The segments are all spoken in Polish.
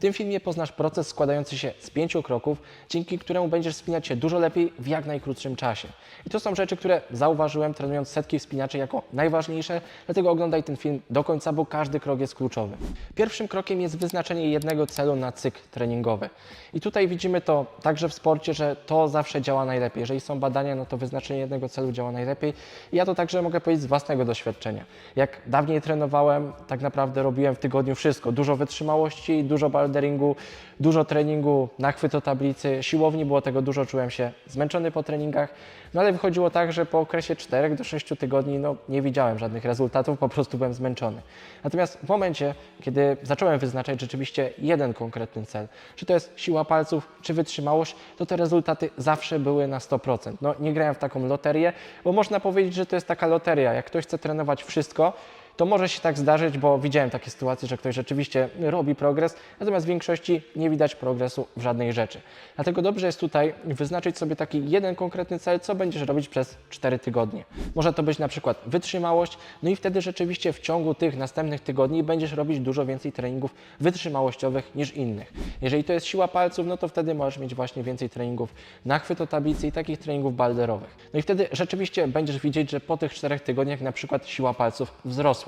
tym filmie poznasz proces składający się z pięciu kroków, dzięki któremu będziesz wspinać się dużo lepiej w jak najkrótszym czasie. I to są rzeczy, które zauważyłem trenując setki wspinaczy jako najważniejsze, dlatego oglądaj ten film do końca, bo każdy krok jest kluczowy. Pierwszym krokiem jest wyznaczenie jednego celu na cykl treningowy. I tutaj widzimy to także w sporcie, że to zawsze działa najlepiej. Jeżeli są badania, no to wyznaczenie jednego celu działa najlepiej. I ja to także mogę powiedzieć z własnego doświadczenia. Jak dawniej trenowałem, tak naprawdę robiłem w tygodniu wszystko. Dużo wytrzymałości, dużo boulderingu, dużo treningu na chwyt o tablicy. Siłowni było tego dużo, czułem się zmęczony po treningach. No ale wychodziło tak, że po okresie 4 do 6 tygodni no, nie widziałem żadnych rezultatów, po prostu byłem zmęczony. Natomiast w momencie, kiedy zacząłem wyznaczać rzeczywiście jeden konkretny cel, czy to jest siła palców, czy wytrzymałość, to te rezultaty zawsze były na 100%. No, nie grałem w taką loterię, bo można powiedzieć, że to jest taka loteria. Jak ktoś chce trenować wszystko, to może się tak zdarzyć, bo widziałem takie sytuacje, że ktoś rzeczywiście robi progres, natomiast w większości nie widać progresu w żadnej rzeczy. Dlatego dobrze jest tutaj wyznaczyć sobie taki jeden konkretny cel, co będziesz robić przez 4 tygodnie. Może to być na przykład wytrzymałość, no i wtedy rzeczywiście w ciągu tych następnych tygodni będziesz robić dużo więcej treningów wytrzymałościowych niż innych. Jeżeli to jest siła palców, no to wtedy możesz mieć właśnie więcej treningów na chwyt o tablicy i takich treningów balderowych. No i wtedy rzeczywiście będziesz widzieć, że po tych 4 tygodniach na przykład siła palców wzrosła.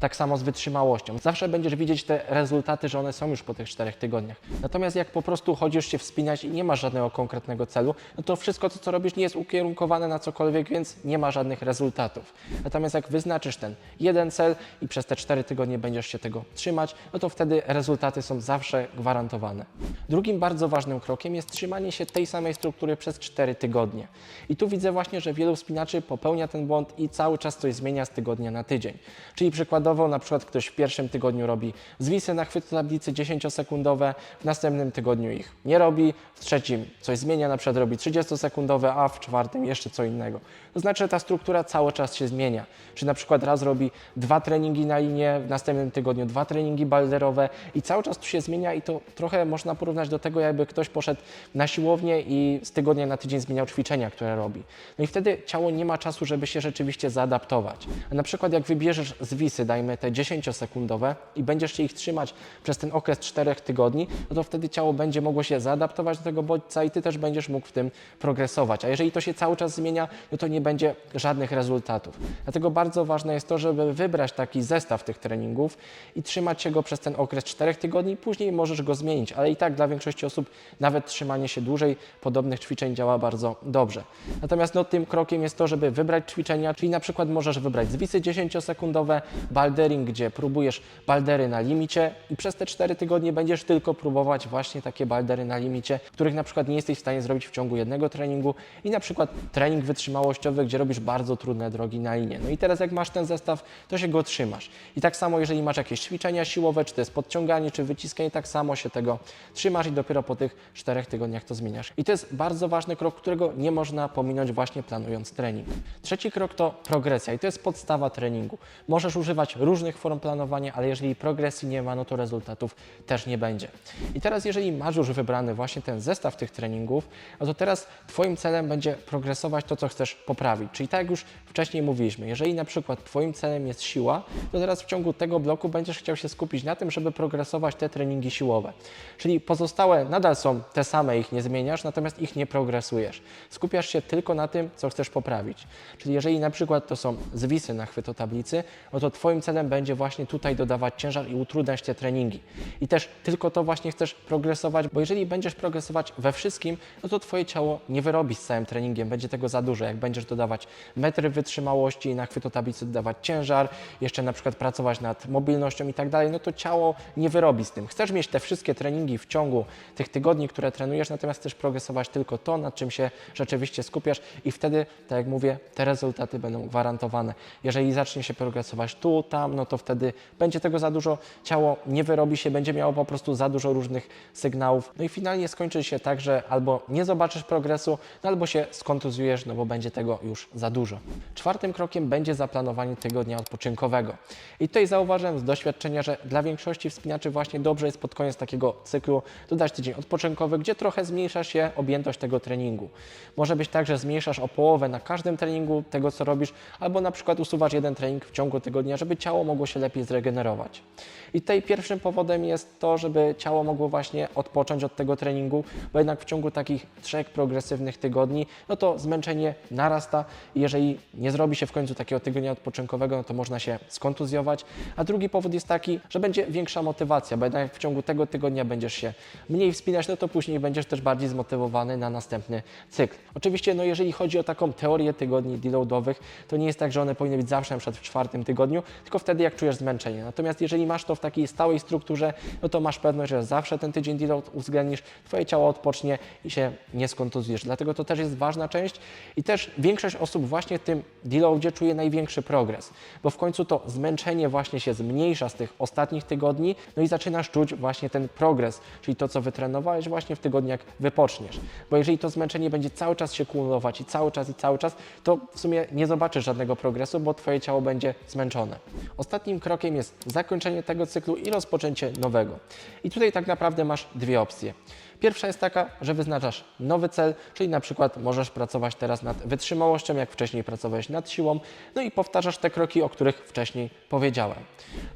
Tak samo z wytrzymałością. Zawsze będziesz widzieć te rezultaty, że one są już po tych 4 tygodniach. Natomiast jak po prostu chodzisz się wspinać i nie masz żadnego konkretnego celu, no to wszystko, to, co robisz, nie jest ukierunkowane na cokolwiek, więc nie ma żadnych rezultatów. Natomiast jak wyznaczysz ten jeden cel i przez te 4 tygodnie będziesz się tego trzymać, no to wtedy rezultaty są zawsze gwarantowane. Drugim bardzo ważnym krokiem jest trzymanie się tej samej struktury przez 4 tygodnie. I tu widzę właśnie, że wielu wspinaczy popełnia ten błąd i cały czas coś zmienia z tygodnia na tydzień. Czyli przykładowo na przykład ktoś w pierwszym tygodniu robi zwisy na chwyt tablicy 10-sekundowe, w następnym tygodniu ich nie robi, w trzecim coś zmienia, na przykład robi 30-sekundowe, a w czwartym jeszcze co innego. To znaczy, ta struktura cały czas się zmienia. Czy na przykład raz robi dwa treningi na linię, w następnym tygodniu dwa treningi balderowe i cały czas tu się zmienia i to trochę można porównać do tego, jakby ktoś poszedł na siłownię i z tygodnia na tydzień zmieniał ćwiczenia, które robi. No i wtedy ciało nie ma czasu, żeby się rzeczywiście zaadaptować. A na przykład jak wybierzesz zwisy, dajmy te 10-sekundowe i będziesz się ich trzymać przez ten okres 4 tygodni, no to wtedy ciało będzie mogło się zaadaptować do tego bodźca i ty też będziesz mógł w tym progresować. A jeżeli to się cały czas zmienia, no to nie będzie żadnych rezultatów. Dlatego bardzo ważne jest to, żeby wybrać taki zestaw tych treningów i trzymać się go przez ten okres 4 tygodni, później możesz go zmienić, ale i tak dla większości osób nawet trzymanie się dłużej podobnych ćwiczeń działa bardzo dobrze. Natomiast no, tym krokiem jest to, żeby wybrać ćwiczenia, czyli na przykład możesz wybrać zwisy 10-sekundowe, baldering, gdzie próbujesz baldery na limicie i przez te 4 tygodnie będziesz tylko próbować właśnie takie baldery na limicie, których na przykład nie jesteś w stanie zrobić w ciągu jednego treningu i na przykład trening wytrzymałościowy, gdzie robisz bardzo trudne drogi na linię. No i teraz jak masz ten zestaw, to się go trzymasz. I tak samo jeżeli masz jakieś ćwiczenia siłowe, czy to jest podciąganie, czy wyciskanie, tak samo się tego trzymasz i dopiero po tych 4 tygodniach to zmieniasz. I to jest bardzo ważny krok, którego nie można pominąć właśnie planując trening. Trzeci krok to progresja i to jest podstawa treningu. Możesz używać różnych form planowania, ale jeżeli progresji nie ma, no to rezultatów też nie będzie. I teraz jeżeli masz już wybrany właśnie ten zestaw tych treningów, no to teraz Twoim celem będzie progresować to, co chcesz poprawić. Czyli tak jak już wcześniej mówiliśmy, jeżeli na przykład Twoim celem jest siła, to teraz w ciągu tego bloku będziesz chciał się skupić na tym, żeby progresować te treningi siłowe. Czyli pozostałe nadal są te same, ich nie zmieniasz, natomiast ich nie progresujesz. Skupiasz się tylko na tym, co chcesz poprawić. Czyli jeżeli na przykład to są zwisy na chwyt o tablicy, no to Twoim celem będzie właśnie tutaj dodawać ciężar i utrudniać te treningi. I też tylko to właśnie chcesz progresować, bo jeżeli będziesz progresować we wszystkim, no to Twoje ciało nie wyrobi z całym treningiem, będzie tego za dużo. Jak będziesz dodawać metry wytrzymałości, na chwyt o tablicy dodawać ciężar, jeszcze na przykład pracować nad mobilnością i tak dalej, no to ciało nie wyrobi z tym. Chcesz mieć te wszystkie treningi w ciągu tych tygodni, które trenujesz, natomiast chcesz progresować tylko to, nad czym się rzeczywiście skupiasz i wtedy, tak jak mówię, te rezultaty będą gwarantowane. Jeżeli zacznie się progresować tu, tam, no to wtedy będzie tego za dużo, ciało nie wyrobi się, będzie miało po prostu za dużo różnych sygnałów. No i finalnie skończy się tak, że albo nie zobaczysz progresu, no albo się skontuzjujesz, no bo będzie tego już za dużo. Czwartym krokiem będzie zaplanowanie tygodnia odpoczynkowego. I tutaj zauważyłem z doświadczenia, że dla większości wspinaczy właśnie dobrze jest pod koniec takiego cyklu dodać tydzień odpoczynkowy, gdzie trochę zmniejsza się objętość tego treningu. Może być tak, że zmniejszasz o połowę na każdym treningu tego, co robisz, albo na przykład usuwasz jeden trening w ciągu tych tygodnia, żeby ciało mogło się lepiej zregenerować. I tutaj pierwszym powodem jest to, żeby ciało mogło właśnie odpocząć od tego treningu, bo jednak w ciągu takich trzech progresywnych tygodni, no to zmęczenie narasta i jeżeli nie zrobi się w końcu takiego tygodnia odpoczynkowego, no to można się skontuzjować. A drugi powód jest taki, że będzie większa motywacja, bo jednak w ciągu tego tygodnia będziesz się mniej wspinać, no to później będziesz też bardziej zmotywowany na następny cykl. Oczywiście, no jeżeli chodzi o taką teorię tygodni deloadowych, to nie jest tak, że one powinny być zawsze na przykład w czwartym tygodniu, tylko wtedy jak czujesz zmęczenie. Natomiast jeżeli masz to w takiej stałej strukturze, no to masz pewność, że zawsze ten tydzień deload uwzględnisz, twoje ciało odpocznie i się nie skontuzjesz. Dlatego to też jest ważna część i też większość osób właśnie w tym deloadzie czuje największy progres, bo w końcu to zmęczenie właśnie się zmniejsza z tych ostatnich tygodni, no i zaczynasz czuć właśnie ten progres, czyli to, co wytrenowałeś właśnie w tygodniu, jak wypoczniesz. Bo jeżeli to zmęczenie będzie cały czas się kumulować i cały czas i cały czas, to w sumie nie zobaczysz żadnego progresu, bo twoje ciało będzie zmęczone. Ostatnim krokiem jest zakończenie tego cyklu i rozpoczęcie nowego. I tutaj tak naprawdę masz dwie opcje. Pierwsza jest taka, że wyznaczasz nowy cel, czyli na przykład możesz pracować teraz nad wytrzymałością, jak wcześniej pracowałeś nad siłą, no i powtarzasz te kroki, o których wcześniej powiedziałem.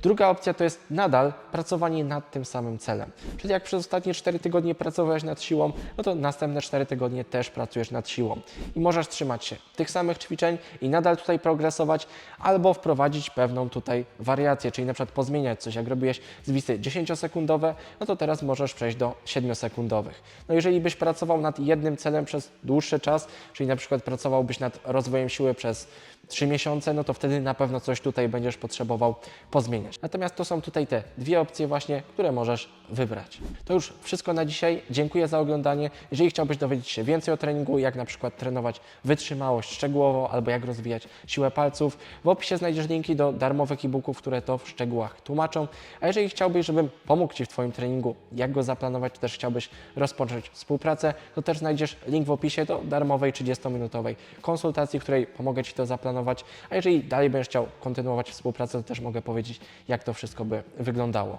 Druga opcja to jest nadal pracowanie nad tym samym celem. Czyli jak przez ostatnie 4 tygodnie pracowałeś nad siłą, no to następne 4 tygodnie też pracujesz nad siłą. I możesz trzymać się tych samych ćwiczeń i nadal tutaj progresować, albo wprowadzić pewną tutaj wariację, czyli na przykład pozmieniać coś. Jak robiłeś zwisy 10-sekundowe, no to teraz możesz przejść do 7-sekundowych. No jeżeli byś pracował nad jednym celem przez dłuższy czas, czyli na przykład pracowałbyś nad rozwojem siły przez 3 miesiące, no to wtedy na pewno coś tutaj będziesz potrzebował pozmieniać. Natomiast to są tutaj te dwie opcje właśnie, które możesz wybrać. To już wszystko na dzisiaj. Dziękuję za oglądanie. Jeżeli chciałbyś dowiedzieć się więcej o treningu, jak na przykład trenować wytrzymałość szczegółowo albo jak rozwijać siłę palców, w opisie znajdziesz linki do darmowych e-booków, które to w szczegółach tłumaczą. A jeżeli chciałbyś, żebym pomógł Ci w Twoim treningu, jak go zaplanować, czy też chciałbyś rozpocząć współpracę, to też znajdziesz link w opisie do darmowej 30-minutowej konsultacji, w której pomogę Ci to A jeżeli dalej będziesz chciał kontynuować współpracę, to też mogę powiedzieć, jak to wszystko by wyglądało.